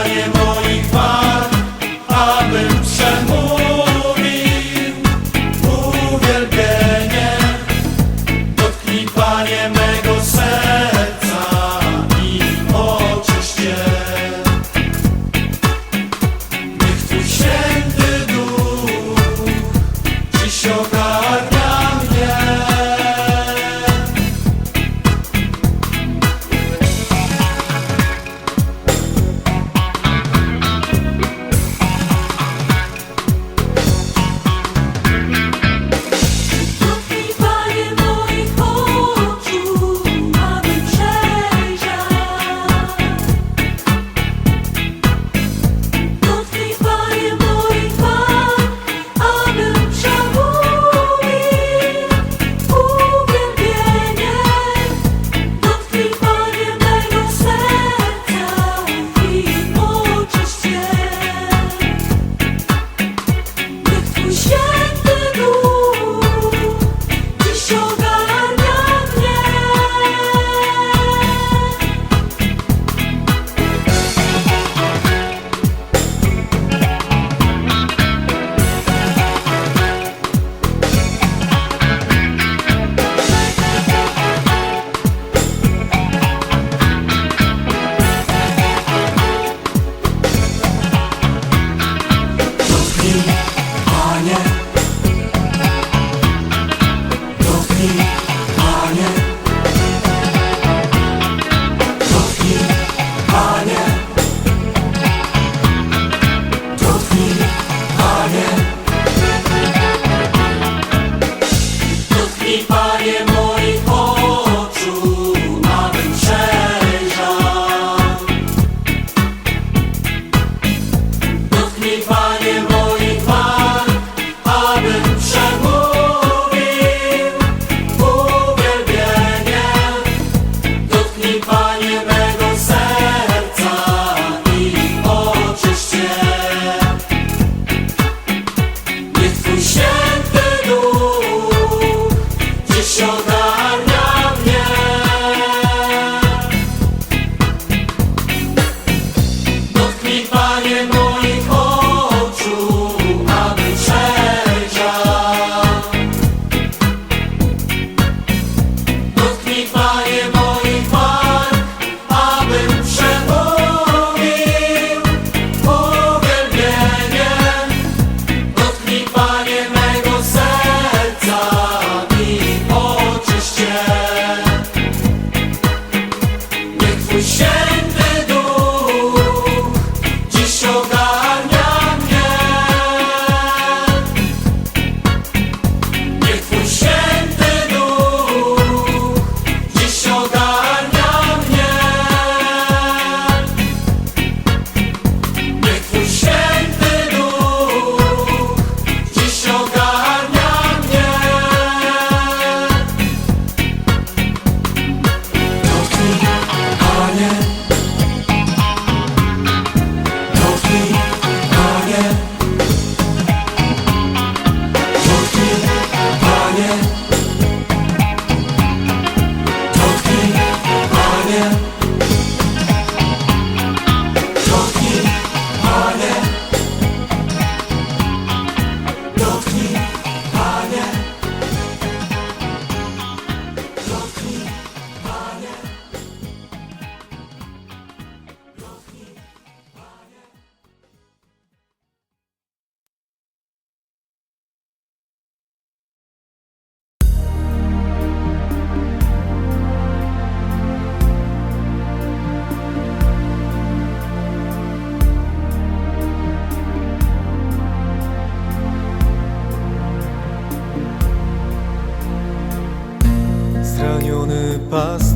out and more.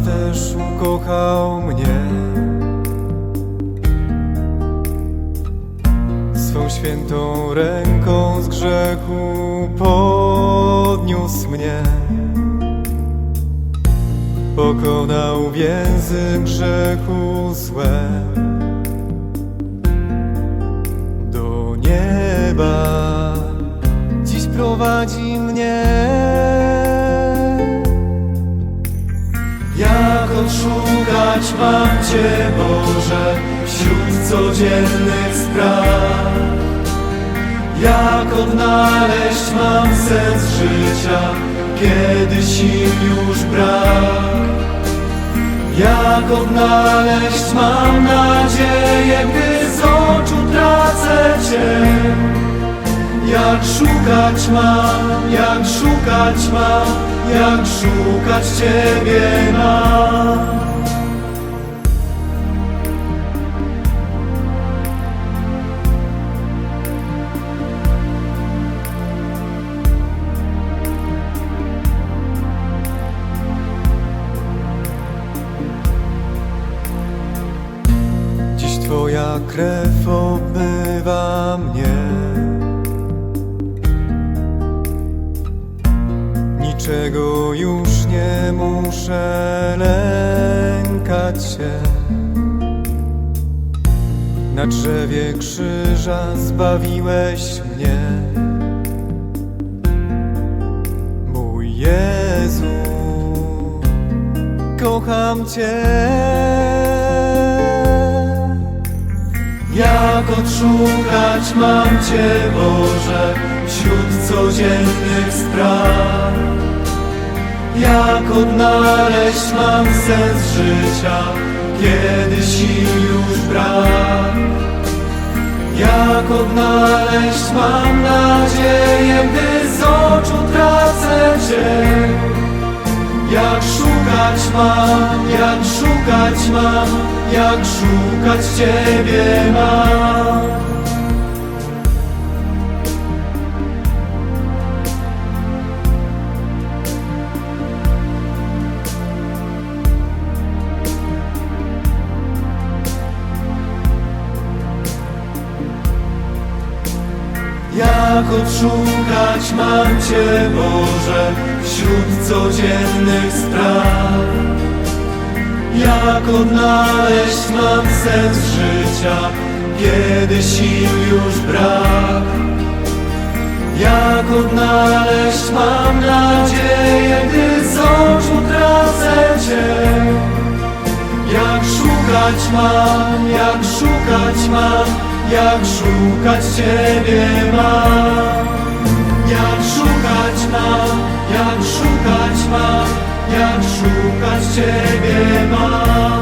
Też ukochał mnie. Swą świętą ręką z grzechu podniósł mnie. Pokonał więzy grzechu złe. Do nieba dziś prowadzi mnie Jak odszukać mam Cię Boże Wśród codziennych spraw? Jak odnaleźć mam sens życia Kiedy sił już brak? Jak odnaleźć mam nadzieję Gdy z oczu tracę Cię? Jak szukać mam, jak szukać mam, jak szukać Ciebie mam. Dziś Twoja krew obmywa mnie. Niczego już nie muszę lękać się. Na drzewie krzyża zbawiłeś mnie. Mój Jezu, kocham Cię. Jak odszukać mam Cię, Boże, wśród codziennych spraw? Jak odnaleźć mam sens życia, kiedy sił już brak? Jak odnaleźć mam nadzieję, gdy z oczu tracę Cię? Jak szukać mam, jak szukać mam, jak szukać Ciebie mam. Odszukać mam Cię, Boże, wśród codziennych spraw? Jak odnaleźć mam sens życia, kiedy sił już brak? Jak odnaleźć mam nadzieję, gdy z oczu tracę Cię? Jak szukać mam, jak szukać mam, jak szukać Ciebie mam. Jak szukać mam, jak szukać mam, jak szukać Ciebie mam.